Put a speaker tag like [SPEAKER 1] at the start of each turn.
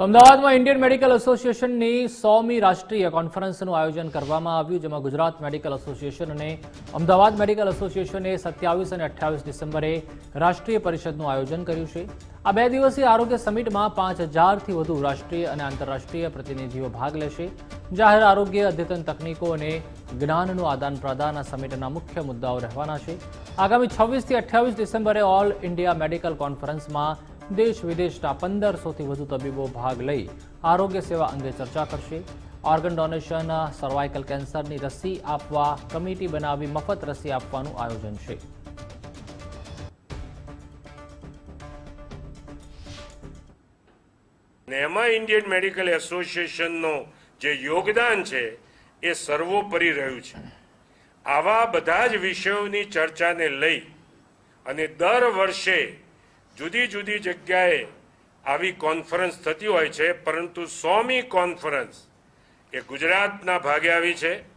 [SPEAKER 1] તો અમદાવાદમાં Indian medical એસોસિએશનની સોમી રાષ્ટ્રીય કોન્ફરન્સનું આયોજન કરવામાં આવ્યું, જેમાં ગુજરાત મેડિકલ એસોસિએશન અને અમદાવાદ મેડિકલ એસોસિએશને સત્યાવીસ અને અઠ્યાવીસ ડિસેમ્બરે રાષ્ટ્રીય પરિષદનું આયોજન કર્યું છે. આ બે દિવસીય આરોગ્ય સમિટમાં પાંચ હજારથી વધુ રાષ્ટ્રીય અને આંતરરાષ્ટ્રીય પ્રતિનિધિઓ ભાગ લેશે. જાહેર આરોગ્ય, અદ્યતન તકનીકો અને જ્ઞાનનું આદાન પ્રદાન આ સમિટના મુખ્ય મુદ્દાઓ રહેવાના છે. આગામી છવ્વીસથી અઠ્યાવીસ ડિસેમ્બરે ઓલ ઇન્ડિયા મેડિકલ કોન્ફરન્સમાં દેશ વિદેશના પંદરસોથી વધુ તબીબો ભાગ લઈ આરોગ્ય સેવા અંગે ચર્ચા કરશે. ઓર્ગન ડોનેશન સર્વાઇકલ કેન્સરની રસી આપવા કમિટી બનાવી મફત રસી આપવાનું આયોજન છે.
[SPEAKER 2] નેમા ઇન્ડિયન મેડિકલ એસોસિએશનનો જે યોગદાન છે એ સર્વોપરી રહ્યું છે. આવા બધા જ વિષયોની ચર્ચાને લઈ અને દર વર્ષે જુદી જુદી જગ્યાએ આવી કોન્ફરન્સ થતી હોય છે, પરંતુ સોમી કોન્ફરન્સ એ ગુજરાતના ભાગે આવી છે.